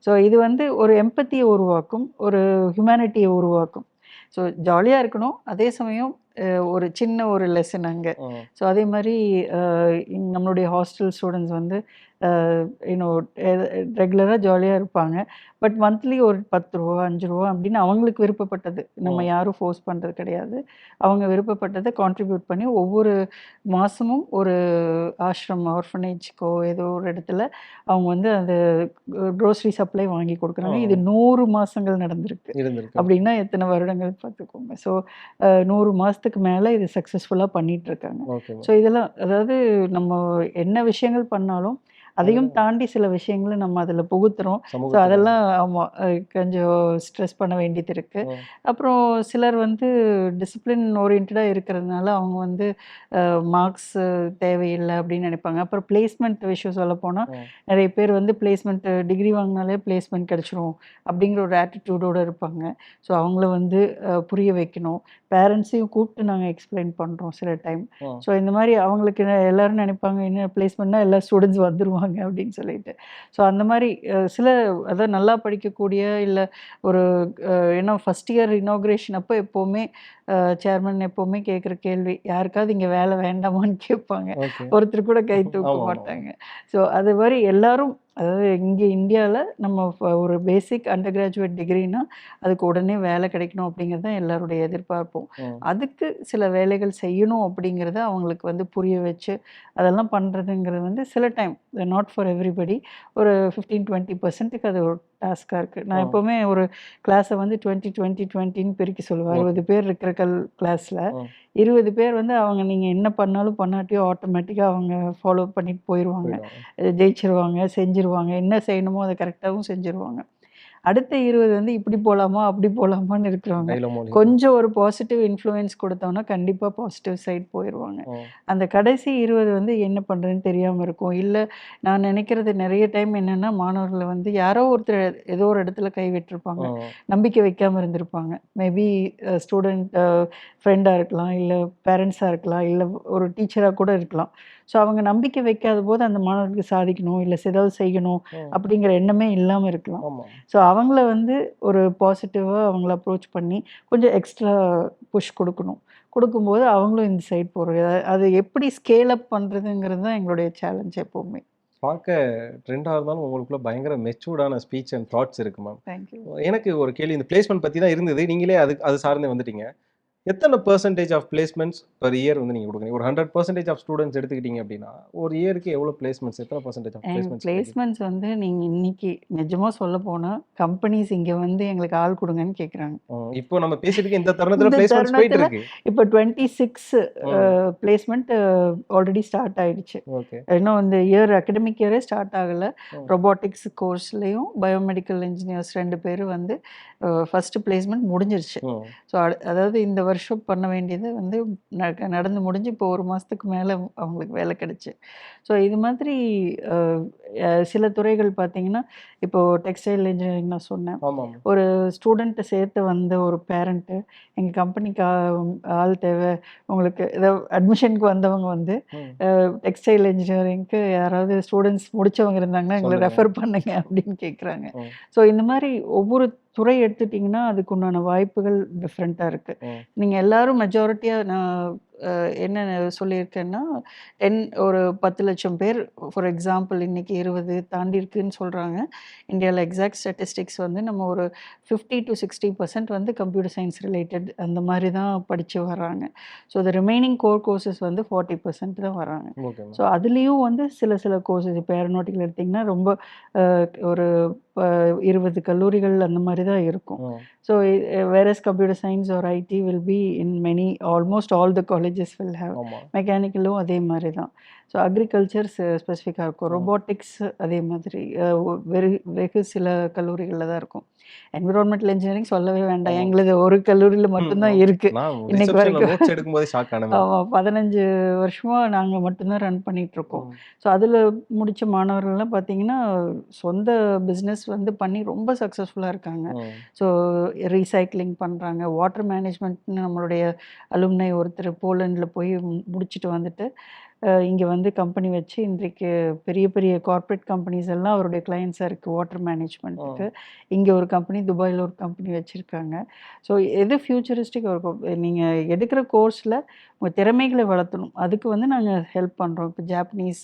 ஸோ இது வந்து ஒரு எம்பத்தியை உருவாக்கும் ஒரு ஹியூமனிட்டியை உருவாக்கும். ஸோ ஜாலியாக இருக்கணும். அதே சமயம் ஒரு சின்ன ஒரு லெசன் அங்கே. ஸோ அதே மாதிரி நம்மளுடைய ஹாஸ்டல் ஸ்டூடெண்ட்ஸ் வந்து இன்னும் ரெகுலராக ஜாலியாக இருப்பாங்க. பட் மந்த்லி ஒரு பத்து ரூபா அஞ்சு ரூபா அப்படின்னு அவங்களுக்கு விருப்பப்பட்டது. நம்ம. யாரும் ஃபோர்ஸ் பண்ணுறது கிடையாது. அவங்க விருப்பப்பட்டதை கான்ட்ரிபியூட் பண்ணி ஒவ்வொரு மாதமும் ஒரு ஆஷ்ரம் ஆர்ஃபனேஜ்க்கோ ஏதோ ஒரு இடத்துல அவங்க வந்து அந்த க்ரோசரி சப்ளை வாங்கி கொடுக்குறாங்க. இது. நூறு மாதங்கள் நடந்திருக்கு. அப்படின்னா எத்தனை வருடங்கள் பார்த்துக்கோங்க. ஸோ நூறு மாதத்துக்கு மேலே இது சக்ஸஸ்ஃபுல்லாக ஓகே ஸோ இதெல்லாம் அதாவது நம்ம என்ன விஷயங்கள் பண்ணாலும் அதையும் தாண்டி சில விஷயங்களை நம்ம அதில் புகுத்துறோம். ஸோ அதெல்லாம் ஆமாம் கொஞ்சம் ஸ்ட்ரெஸ் பண்ண வேண்டியது இருக்குது. அப்புறம் சிலர் வந்து டிசிப்ளின் ஓரியன்டாக இருக்கிறதுனால அவங்க வந்து மார்க்ஸ் தேவையில்லை அப்படின்னு நினைப்பாங்க. அப்புறம் பிளேஸ்மெண்ட் விஷயம் சொல்ல போனால். நிறைய பேர் வந்து பிளேஸ்மெண்ட் டிகிரி வாங்கினாலே பிளேஸ்மெண்ட் கிடச்சிரும் அப்படிங்கிற ஒரு ஆட்டிடியூடோடு இருப்பாங்க. ஸோ அவங்கள வந்து புரிய வைக்கணும். பேரண்ட்ஸையும் கூப்பிட்டு நாங்கள் எக்ஸ்பிளைன் பண்ணுறோம் சில டைம். ஸோ இந்த மாதிரி அவங்களுக்கு எல்லாரும் நினைப்பாங்க என்ன பிளேஸ்மெண்ட்னா எல்லா ஸ்டூடெண்ட்ஸ் வந்துருவாங்க அப்படின்னு சொல்லிட்டு. ஸோ அந்த மாதிரி சில அதாவது நல்லா படிக்கக்கூடிய இல்லை ஒரு ஏன்னா ஃபஸ்ட் இயர் இனாக்ரேஷன் அப்போ எப்போவுமே சேர்மன் எப்போவுமே கேட்குற கேள்வி யாருக்காவது இங்கே வேலை வேண்டாமான்னு கேட்பாங்க. ஒருத்தர் கூட கை <laughs> தூக்க. மாட்டாங்க. ஸோ அது மாதிரி எல்லாரும் அதாவது இங்கே இந்தியாவில் நம்ம ஃப- ஒரு பேசிக் அண்டர் கிராஜுவேட் டிகிரினா அதுக்கு உடனே வேலை கிடைக்கணும் அப்படிங்கிறது தான் எல்லாருடைய எதிர்பார்ப்பும் ம். அதுக்கு சில வேலைகள் செய்யணும் அப்படிங்கிறத அவங்களுக்கு வந்து புரிய வச்சு அதெல்லாம் பண்ணுறதுங்கிறது வந்து சில டைம் நாட் ஃபார் எவ்ரிபடி ஒரு ஃபிஃப்டீன் டுவெண்ட்டி பர்சன்ட்டுக்கு அது ஒரு டாஸ்காக இருக்குது நான். எப்போவுமே ஒரு கிளாஸை வந்து டுவெண்ட்டி டுவெண்ட்டி டுவெண்ட்டின்னு பிரிக்க சொல்லுவேன். அறுபது பேர் இருக்கிற கல் கிளாஸில். இருபது பேர் வந்து அவங்க நீங்கள் என்ன பண்ணாலும் பண்ணாட்டியோ ஆட்டோமேட்டிக்காக அவங்க ஃபாலோ பண்ணிட்டு போயிடுவாங்க. ஜெயிச்சிருவாங்க செஞ்சிருவாங்க என்ன செய்யணுமோ அதை கரெக்டாகவும் செஞ்சிருவாங்க அடுத்த இருபது வந்து இப்படி போகலாமா அப்படி போகலாமான்னு இருக்கிறவங்க. கொஞ்சம் ஒரு பாசிட்டிவ் இன்ஃப்ளூயன்ஸ் கொடுத்தோம்னா கண்டிப்பாக பாசிட்டிவ் சைட் போயிடுவாங்க. அந்த கடைசி இருபது வந்து என்ன பண்ணுறதுன்னு தெரியாமல் இருக்கும் இல்லை நான் நினைக்கிறது நிறைய டைம் என்னென்னா மாணவர்களை வந்து யாரோ ஒருத்தர் ஏதோ ஒரு இடத்துல கை விட்டிருப்பாங்க. நம்பிக்கை வைக்காமல் இருந்திருப்பாங்க மேபி ஸ்டூடெண்ட் ஃப்ரெண்டாக இருக்கலாம் இல்லை பேரண்ட்ஸாக இருக்கலாம் இல்லை ஒரு டீச்சராக கூட இருக்கலாம் ஸோ அவங்க நம்பிக்கை வைக்காத போது அந்த மாணவர்களுக்கு சாதிக்கணும் இல்லை ஏதாவது செய்யணும். அப்படிங்கிற எண்ணமே இல்லாமல் இருக்கலாம். ஸோ அவங்கள வந்து ஒரு பாசிட்டிவாக அவங்கள அப்ரோச் பண்ணி கொஞ்சம் எக்ஸ்ட்ரா புஷ் கொடுக்கணும். கொடுக்கும்போது அவங்களும் இந்த சைட் போகிறது அது எப்படி ஸ்கேல் அப் பண்ணுறதுங்கிறது தான் எங்களுடைய சேலஞ்ச் எப்போவுமே. பார்க்க ட்ரெண்டாக இருந்தாலும் உங்களுக்குள்ள பயங்கர மெச்சூர்டான ஸ்பீச் அண்ட் தாட்ஸ் இருக்கு மேம் தேங்க்யூ எனக்கு ஒரு கேள்வி இந்த பிளேஸ்மெண்ட் பற்றி தான் இருந்தது. நீங்களே அது அது சார்ந்தே வந்துட்டீங்க. எத்தனை percentage of placements per year வந்து நீங்க கொடுக்குறீங்க? ஒரு ஹண்ட்ரட் பெர்சன்டேஜ் ஆஃப் ஸ்டூடெண்ட்ஸ் எடுத்துக்கிட்டீங்க அப்படின்னா ஒரு இயருக்கு எவ்வளவு பிளேஸ்மெண்ட்ஸ் எத்தனை பெர்சன்டேஜ் ஆஃப் பிளேஸ்மெண்ட்ஸ் பிளேஸ்மெண்ட்ஸ் வந்து நீங்கள் இன்னைக்கு நிஜமாக சொல்ல போனால் கம்பெனிஸ் இங்கே வந்து எங்களுக்கு ஆள் கொடுங்கன்னு கேட்குறாங்க இப்போ நம்ம பேசிட்டு இந்த தருணத்துல பிளேஸ்மெண்ட்ஸ் போயிட்டு இருக்கு. இப்போ twenty six placement already start ஆயிடுச்சு. இன்னும் இந்த இயர் அகடமிக் இயரே ஸ்டார்ட் ஆகலை. ரொபாட்டிக்ஸ் கோர்ஸ்லேயும் பயோமெடிக்கல் இன்ஜினியர்ஸ் ரெண்டு பேரும் வந்து ஃபஸ்ட்டு பிளேஸ்மெண்ட் முடிஞ்சிருச்சு. ஸோ அதாவது இந்த வருஷம் பண்ண வேண்டியது வந்து நடந்து முடிஞ்சு இப்போ ஒரு மாதத்துக்கு மேலே அவங்களுக்கு வேலை கிடைச்சு ஸோ இது மாதிரி சில துறைகள் பார்த்தீங்கன்னா இப்போது டெக்ஸ்டைல் இன்ஜினியரிங் நான் சொன்னேன் ஒரு ஸ்டூடெண்ட்டை சேர்த்து வந்த ஒரு பேரண்ட்டு எங்கள் கம்பெனிக்கு ஆள் தேவை உங்களுக்கு ஏதோ அட்மிஷனுக்கு வந்தவங்க வந்து. டெக்ஸ்டைல் இன்ஜினியரிங்க்கு யாராவது ஸ்டூடெண்ட்ஸ் முடிச்சவங்க இருந்தாங்கன்னா எங்களை. ரெஃபர் பண்ணுங்க அப்படின்னு கேட்குறாங்க. ஸோ இந்த மாதிரி ஒவ்வொரு துறை எடுத்துட்டிங்கன்னா அதுக்கு உண்டான வாய்ப்புகள் டிஃப்ரெண்ட்டாக இருக்குது. நீங்கள் எல்லாரும் மெஜாரிட்டியாக நான் என்ன சொல்லியிருக்கேன்னா டென் ஒரு பத்து லட்சம் பேர் ஃபார் எக்ஸாம்பிள் இன்னைக்கு இருபது தாண்டி இருக்குன்னு சொல்கிறாங்க இந்தியாவில் எக்ஸாக்ட் ஸ்டாட்டிஸ்டிக்ஸ் வந்து நம்ம ஒரு ஃபிஃப்டி டு சிக்ஸ்டி பர்சன்ட் வந்து கம்ப்யூட்டர் சயின்ஸ் ரிலேட்டட் அந்த மாதிரி தான் படித்து வராங்க so the remaining core courses வந்து ஃபார்ட்டி பர்சன்ட் தான் வராங்க ஸோ அதுலேயும் வந்து சில சில கோர்சஸ் இப்போ ஏரோநாட்டிக்கல் எடுத்திங்கன்னா ரொம்ப ஒரு இருபது கல்லூரிகள் அந்த மாதிரி தான் இருக்கும். ஸோ வேறஸ் கம்ப்யூட்டர் சயின்ஸ் ஒரு IT will be in many almost all the colleges will have மெக்கானிக்கலும் அதே மாதிரி தான். ஸோ அக்ரிகல்ச்சர் ஸ்பெசிஃபிக்காக இருக்கும். ரொபாட்டிக்ஸ் அதே மாதிரி. வெறு வெகு சில கல்லூரிகளில் தான் இருக்கும். என்விரான்மெண்டல் இன்ஜினியரிங் சொல்லவே வேண்டாம். எங்களுது ஒரு கல்லூரியில் மட்டும்தான் ம். இருக்கு. நான் இன்னைக்கு வரைக்கும். ஆமாம் பதினஞ்சு வருஷமாக நாங்கள் மட்டும்தான் ரன் பண்ணிட்டு இருக்கோம். ஸோ அதில் முடித்த மாணவர்கள்லாம் பார்த்தீங்கன்னா சொந்த பிஸ்னஸ் வந்து பண்ணி ரொம்ப சக்ஸஸ்ஃபுல்லாக இருக்காங்க. ஸோ ரீசைக்ளிங் பண்ணுறாங்க வாட்டர் மேனேஜ்மெண்ட்னு நம்மளுடைய அலுமினை ஒருத்தர் போலண்டில் போய் முடிச்சுட்டு வந்துட்டு இங்கே வந்து கம்பெனி வச்சு இன்றைக்கு பெரிய பெரிய கார்ப்பரேட் கம்பெனிஸ் எல்லாம் அவருடைய கிளைண்ட்ஸாக இருக்குது வாட்டர் மேனேஜ்மெண்ட்டுக்கு இங்கே ஒரு கம்பெனி துபாயில் ஒரு கம்பெனி வச்சுருக்காங்க. ஸோ எது ஃப்யூச்சரிஸ்டிக் இருக்கும் நீங்கள் எடுக்கிற கோர்ஸில் உங்கள் திறமைகளை வளர்த்தணும். அதுக்கு வந்து நாங்கள் ஹெல்ப் பண்ணுறோம் இப்போ ஜாப்பனீஸ்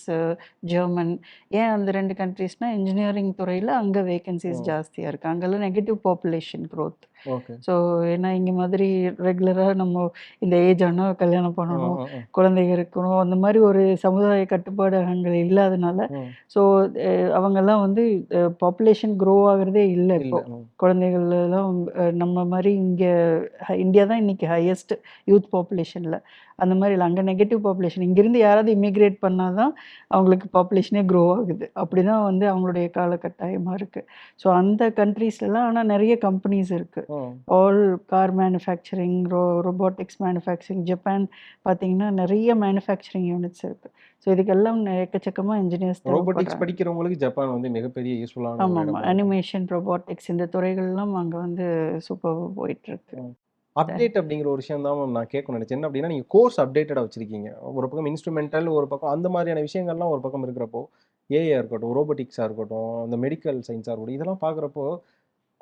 ஜெர்மன் ஏன் அந்த ரெண்டு கண்ட்ரீஸ்னால் இன்ஜினியரிங் துறையில் அங்கே வேகன்சிஸ் ம். ஜாஸ்தியாக இருக்குது அங்கெல்லாம் negative population growth. Okay. So ஏன்னா இங்கே மாதிரி ரெகுலராக நம்ம இந்த ஏஜ் ஆனால் கல்யாணம் பண்ணணும் குழந்தைங்க இருக்கணும் அந்த மாதிரி ஒரு சமுதாய கட்டுப்பாடு அங்கே இல்லாதனால ஸோ அவங்கெல்லாம் வந்து பாப்புலேஷன் க்ரோ ஆகுறதே இல்லை இப்போ. குழந்தைகள் எல்லாம் அஹ், நம்ம மாதிரி இங்கே இந்தியா தான் இன்னைக்கு ஹையஸ்ட் யூத் பாப்புலேஷனில் அந்த மாதிரி இல்லை அங்கே நெகட்டிவ் பாப்புலேஷன் இங்கேருந்து யாராவது இமிக்ரேட் பண்ணால் தான் அவங்களுக்கு பாப்புலேஷனே க்ரோ ஆகுது. அப்படி தான் வந்து அவங்களுடைய காலகட்டாயமாக இருக்குது ஸோ அந்த கண்ட்ரீஸ்லாம் ஆனால் நிறைய கம்பெனிஸ் இருக்குது ஆல் கார் மேனுஃபேக்சரிங் ரோ ரொபாட்டிக்ஸ் மேனுஃபேக்சரிங் ஜப்பான் பார்த்தீங்கன்னா நிறைய மேனுஃபேக்சரிங் யூனிட்ஸ் இருக்குது ஸோ இதுக்கெல்லாம் எக்கச்சக்கமாக இன்ஜினியர்ஸ் ரோபோட்டிக்ஸ் படிக்கிறவங்களுக்கு ஜப்பான் வந்து மிகப்பெரிய யூஸ்ஃபுல்லான ஆமாம். ஆமாம் அனிமேஷன் ரொபாட்டிக்ஸ் இந்த துறைகள்லாம் அங்கே வந்து சூப்பராக போயிட்டுருக்கு அப்டேட் அப்படிங்கிற ஒரு விஷயம் தான் நான் கேட்க நினைச்சேன். என்ன அப்படின்னா நீங்க கோர்ஸ் அப்டேட்டடா வச்சிருக்கீங்க. ஒரு பக்கம் இன்ஸ்ட்ருமெண்டல் ஒரு பக்கம் அந்த மாதிரியான விஷயங்கள்லாம் ஒரு பக்கம் இருக்கிறப்போ ஏஐ இருக்கட்டும் ரோபோட்டிக்ஸா இருக்கட்டும் இந்த மெடிக்கல் சயின்ஸா இருக்கட்டும் இதெல்லாம் பார்க்குறப்போ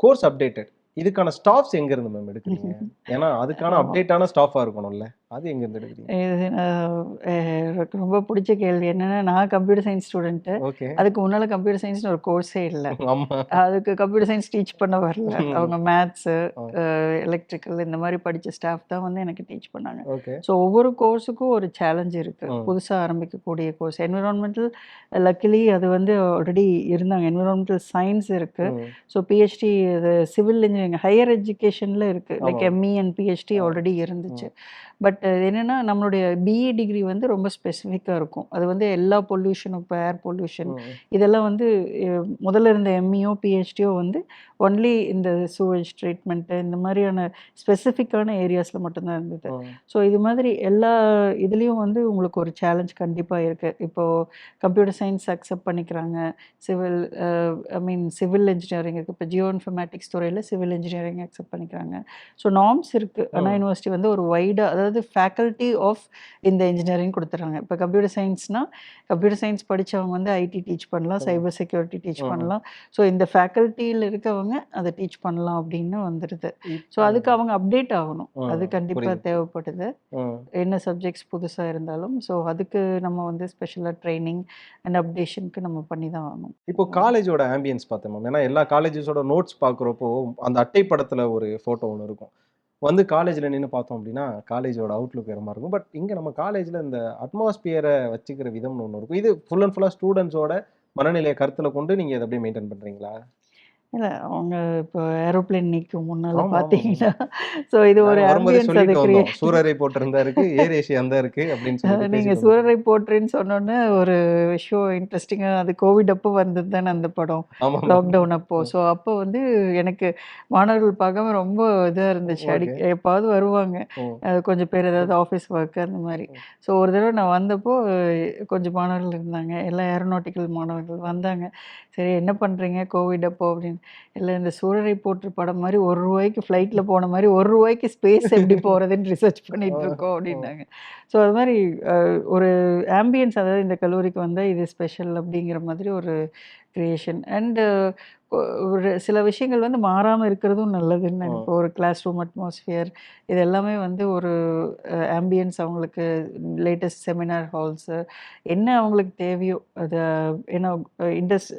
கோர்ஸ் அப்டேட்டட் இதுக்கான ஸ்டாஃப்ஸ் எங்க இருந்து மேம் எடுக்கிறீங்க? <laughs> ஏன்னா அதுக்கான. அப்டேட்டான ஸ்டாஃபா இருக்கணும்ல. அது எங்க இருந்து எடுக்கிறீங்க ரொம்ப பிடிச்ச கேள்வி. என்னன்னா நான் கம்ப்யூட்டர் சயின்ஸ் ஸ்டூடெண்ட்டு ஓகே. அதுக்கு முன்னால் கம்ப்யூட்டர் சயின்ஸ்னு ஒரு கோர்ஸே இல்லை. <laughs> அதுக்கு கம்ப்யூட்டர் சயின்ஸ் டீச் பண்ண வரல. <laughs> அவங்க மேத்ஸு. எலக்ட்ரிக்கல் இந்த மாதிரி படித்த ஸ்டாஃப் தான் வந்து எனக்கு டீச் பண்ணாங்க. ஸோ ஒவ்வொரு கோர்ஸுக்கும் ஒரு சேலஞ்ச் இருக்குது ம். புதுசாக ஆரம்பிக்கக்கூடிய கோர்ஸ் என்விரான்மெண்டல் லக்கிலி அது வந்து ஆல்ரெடி இருந்தாங்க. என்விரான்மெண்டல் சயின்ஸ் இருக்குது ஸோ பிஹெச்டி இது சிவில் இன்ஜினியரிங் ஹையர் எஜுகேஷனில் இருக்குது like. ME and PhD. Already இருந்துச்சு. பட் என்னென்னா நம்மளுடைய பிஇ டிகிரி வந்து ரொம்ப ஸ்பெசிஃபிக்காக இருக்கும். அது வந்து எல்லா பொல்யூஷனும் இப்போ ஏர் பொல்யூஷன் இதெல்லாம் வந்து முதல்ல இருந்த எம்இஓ பிஹெச்டியோ வந்து ஒன்லி இந்த சூவேஜ் ட்ரீட்மெண்ட்டு இந்த மாதிரியான ஸ்பெசிஃபிக்கான ஏரியாஸில் மட்டும்தான் இருந்தது. ஸோ இது மாதிரி எல்லா இதுலேயும் வந்து உங்களுக்கு ஒரு சேலஞ்ச் கண்டிப்பாக இருக்குது இப்போது கம்ப்யூட்டர் சயின்ஸ் அக்செப்ட் பண்ணிக்கிறாங்க. Civil I mean civil engineering இருக்குது இப்போ ஜியோ இன்ஃபர்மேட்டிக்ஸ் துறையில் சிவில் இன்ஜினியரிங் அக்செப்ட் பண்ணிக்கிறாங்க. ஸோ நார்ம்ஸ் இருக்குது ம். யூனிவர்சிட்டி வந்து ஒரு வைடாக அதாவது ஃபேக்கல்ட்டி ஆஃப் இந்த இன்ஜினியரிங் கொடுத்துட்றாங்க இப்போ கம்ப்யூட்டர் சயின்ஸ்னால் கம்ப்யூட்டர் சயின்ஸ் படித்தவங்க வந்து ஐடி டீச் பண்ணலாம். Cyber security teach. பண்ணலாம். ஸோ இந்த ஃபேக்கல்ட்டியில் இருக்கவங்க அதை டீச் பண்ணலாம் அப்படின்னு வந்துடுது ஸோ அதுக்கு அவங்க அப்டேட் ஆகணும். அது கண்டிப்பாக. தேவைப்படுது. என்ன சப்ஜெக்ட்ஸ் புதுசாக இருந்தாலும் ஸோ அதுக்கு நம்ம வந்து ஸ்பெஷலாக ட்ரைனிங் அண்ட் அப்டேஷனுக்கு நம்ம பண்ணி தான் ஆகணும். இப்போ காலேஜோட ஆம்பியன்ஸ் பார்த்தேன் மேம் ஏன்னா எல்லா காலேஜஸோட நோட்ஸ் பார்க்குறப்போ அந்த அட்டை படத்துல ஒரு ஃபோட்டோ ஒன்று இருக்கும். வந்து காலேஜில் நின்று பார்த்தோம் அப்படின்னா காலேஜோட அவுட்லுக் வேறு மாதிரி இருக்கும். பட் இங்கே நம்ம காலேஜில் இந்த அட்மாஸ்பியரை வச்சுக்கிற விதம்னு ஒன்று இருக்கும். இது ஃபுல் அண்ட் ஃபுல்லாக ஸ்டூடெண்ட்ஸோட மனநிலையை கருத்தில் கொண்டு நீங்கள் இதை அப்படியே மெயின்டைன் பண்ணுறீங்களா இல்ல அவங்க இப்போ ஏரோப்ளேன் நிக்கும் முன்னால பார்த்தீங்கன்னா ஸோ இது ஒரு ஆம்பியன்ஸ் அதை கிரியேட் சூரரை போட்டிருந்தா இருக்கு ஏர் ஏஷியா அந்த இருக்கு அப்படின்னு நீங்க வந்தோம். சூரரை போற்றுன்னு சொன்னோன்னே ஒரு ஷோ இன்ட்ரெஸ்டிங்கா அது கோவிட் அப்போ வந்தது தானே அந்த படம். லாக்டவுன் அப்போ. ஸோ அப்போ வந்து எனக்கு மாணவர்கள் பார்க்காம ரொம்ப இதா இருந்துச்சு. அடி. எப்பாவது வருவாங்க. கொஞ்சம் பேர் ஏதாவது ஆஃபீஸ் ஒர்க் அந்த மாதிரி. ஸோ ஒரு தடவை நான் வந்தப்போ கொஞ்சம் மாணவர்கள் இருந்தாங்க. எல்லாம் ஏரோநாட்டிக்கல் மாணவர்கள் வந்தாங்க. சரி என்ன பண்ணுறீங்க கோவிட் அப்போ அப்படின்னு. இல்லை இந்த சூழலை போற்று படம் மாதிரி ஒரு ரூபாய்க்கு ஃப்ளைட்டில் போன மாதிரி ஒரு ரூபாய்க்கு ஸ்பேஸ் எப்படி போகிறதுன்னு ரிசர்ச் பண்ணிட்டு ஆ, இருக்கோம். அப்படின்னாங்க. ஸோ அது மாதிரி ஒரு ஆம்பியன்ஸ் அதாவது இந்த கல்லூரிக்கு வந்தால் இது ஸ்பெஷல் அப்படிங்கிற மாதிரி ஒரு கிரியேஷன் அண்டு ஒரு சில விஷயங்கள் வந்து மாறாமல் இருக்கிறதும் நல்லதுன்னு. நினைப்பேன். ஒரு கிளாஸ் ரூம் அட்மாஸ்ஃபியர் இது எல்லாமே வந்து ஒரு ஆம்பியன்ஸ் அவங்களுக்கு லேட்டஸ்ட் செமினார் ஹால்ஸு என்ன அவங்களுக்கு தேவையோ அது ஏன்னா இண்டஸ்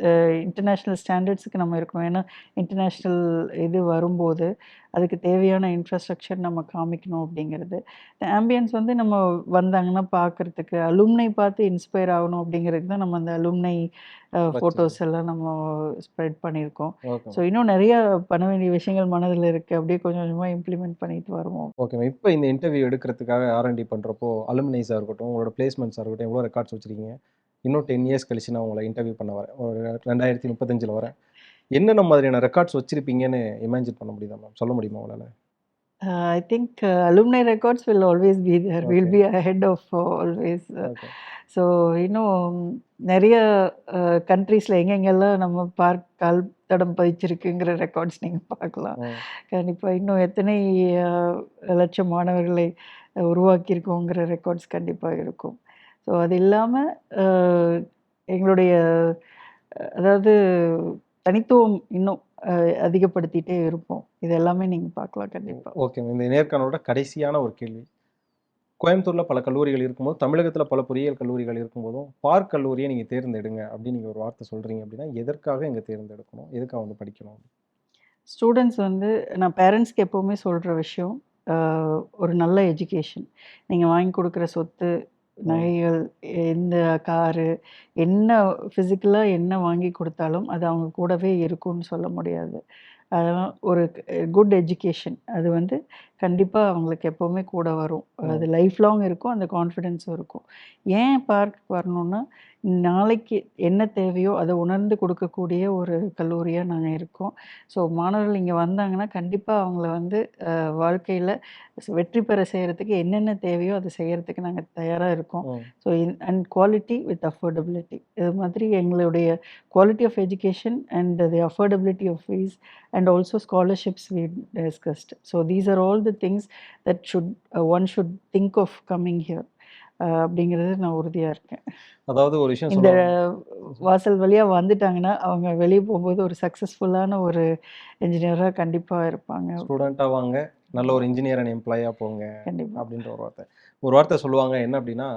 இன்டர்நேஷ்னல் ஸ்டாண்டர்ட்ஸுக்கு நம்ம இருக்கணும் ஏன்னா இன்டர்நேஷ்னல் இது வரும்போது அதுக்கு தேவையான இன்ஃப்ராஸ்ட்ரக்சர் நம்ம காமிக்கணும் அப்படிங்கிறது. ஆம்பியன்ஸ் வந்து நம்ம வந்தாங்கன்னா பார்க்கறதுக்கு அலும்னை பார்த்து இன்ஸ்பயர் ஆகணும் அப்படிங்கிறது தான் நம்ம அந்த அலும்னை ஃபோட்டோஸ் எல்லாம் நம்ம ஸ்ப்ரெட் பண்ணியிருக்கோம். ஸோ இன்னும் நிறைய பண்ண வேண்டிய விஷயங்கள் மனதில் இருக்குது அப்படியே கொஞ்சம் கொஞ்சமாக இம்ப்ளிமெண்ட் பண்ணிட்டு வருவோம். ஓகே இப்போ இந்த இன்டர்வியூ எடுக்கிறதுக்காக ஆர்என்டி பண்ணுறப்போ அலுமினைஸாக இருக்கட்டும் உங்களோட பிளேஸ்மெண்ட்ஸாக இருக்கட்டும் எவ்வளோ ரெக்கார்ட்ஸ் வச்சிருக்கீங்க? இன்னும் டென் இயர்ஸ் கழிச்சு நான் உங்களை இன்டர்வியூ பண்ண வரேன். ஒரு ரெண்டாயிரத்தி முப்பத்தஞ்சில் வரேன். என்னென்ன மாதிரியான ரெக்கார்ட்ஸ் வச்சிருப்பீங்கன்னு இமேஜின் பண்ண முடியுதா மேம்? சொல்ல முடியுமா உங்களால்? I think alumni records will always be there will be ahead of always okay so இன்னும் நிறைய கண்ட்ரீஸில் எங்கெங்கெல்லாம் நம்ம பார்க் கால் தடம் பதிச்சிருக்குங்கிற ரெக்கார்ட்ஸ் நீங்கள் பார்க்கலாம். கண்டிப்பாக இன்னும் எத்தனை லட்சம் மாணவர்களை உருவாக்கியிருக்கோங்கிற ரெக்கார்ட்ஸ் கண்டிப்பாக இருக்கும். ஸோ அது இல்லாமல் எங்களுடைய அதாவது தனித்துவம் இன்னும் அதிகப்படுத்திட்டே இருப்போம். இது எல்லாமே நீங்கள் பார்க்கலாம் கண்டிப்பாக ஓகே இந்த நேர்காணலோட கடைசியான ஒரு கேள்வி. கோயம்புத்தூரில் பல கல்லூரிகள் இருக்கும்போது தமிழகத்தில் பல பொறியியல் கல்லூரிகள் இருக்கும்போதும் பார்க் கல்லூரியை நீங்கள் தேர்ந்தெடுங்க அப்படின்னு நீங்கள் ஒரு வார்த்தை சொல்கிறீங்க அப்படின்னா எதற்காக இங்கே தேர்ந்தெடுக்கணும்? எதுக்காக வந்து படிக்கணும்? ஸ்டூடெண்ட்ஸ் வந்து நான் பேரண்ட்ஸ்க்கு எப்போவுமே சொல்கிற விஷயம் ஒரு நல்ல எஜுகேஷன். நீங்கள் வாங்கி கொடுக்குற சொத்து நகைகள் எந்த காரு என்ன ஃபிசிக்கலாக என்ன வாங்கி கொடுத்தாலும் அது அவங்க கூடவே இருக்கும்னு சொல்ல முடியாது. அதெல்லாம் ஒரு குட் எஜுகேஷன் அது வந்து கண்டிப்பாக அவங்களுக்கு எப்போவுமே கூட வரும். அது லைஃப் லாங் இருக்கும். அந்த கான்ஃபிடென்ஸும் இருக்கும். ஏன் பார்க் வரணும்னா நாளைக்கு என்ன தேவையோ அதை உணர்ந்து கொடுக்கக்கூடிய ஒரு கல்லூரியாக நாங்கள் இருக்கோம். ஸோ மாணவர்கள் இங்கே வந்தாங்கன்னா கண்டிப்பாக அவங்கள வந்து வாழ்க்கையில் வெற்றி பெற செய்கிறதுக்கு என்னென்ன தேவையோ அதை செய்கிறதுக்கு நாங்கள் தயாராக இருக்கோம். So in and quality with affordability. இது மாதிரி எங்களுடைய quality of education and the affordability of fees and also scholarships we discussed. So these are all the things that should one should think of coming here அப்படிங்கிறது நான் உறுதியாக இருக்கேன். அதாவது ஒரு விஷயம் இந்த. வாசல் வழியாக வந்துட்டாங்கன்னா அவங்க வெளியே போகும்போது ஒரு சக்ஸஸ்ஃபுல்லான ஒரு இன்ஜினியராக கண்டிப்பாக இருப்பாங்க. ஸ்டூடெண்ட்டாக வாங்க நல்ல ஒரு இன்ஜினியர் அண்ட் எம்ப்ளாயாக போங்க கண்டிப்பாக அப்படின்ற ஒரு வார்த்தை. ஒரு வார்த்தை சொல்லுவாங்க என்ன அப்படின்னா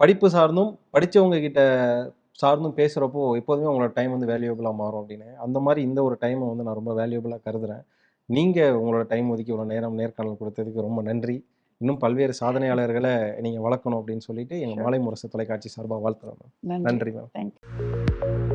படிப்பு சார்ந்தும் படிச்சவங்க கிட்ட சார்ந்தும் பேசுகிறப்போ எப்போதுமே உங்களோட டைம் வந்து வேல்யூபிளாக மாறும் அப்படின்னு. அந்த மாதிரி இந்த ஒரு டைமை வந்து நான் ரொம்ப வேல்யூபிளாக கருதுறேன். நீங்கள் உங்களோட டைம் ஒதுக்கி இவ்வளோ நேரம் நேர்காணல் கொடுத்ததுக்கு ரொம்ப நன்றி. இன்னும் பல்வேறு சாதனையாளர்களை நீங்கள் வளர்க்கணும் அப்படின்னு சொல்லிட்டு எங்கள் மாலை முரசு தொலைக்காட்சி சார்பாக வாழ்த்துறோம் நன்றி. நன்றி மேம். தேங்க்யூ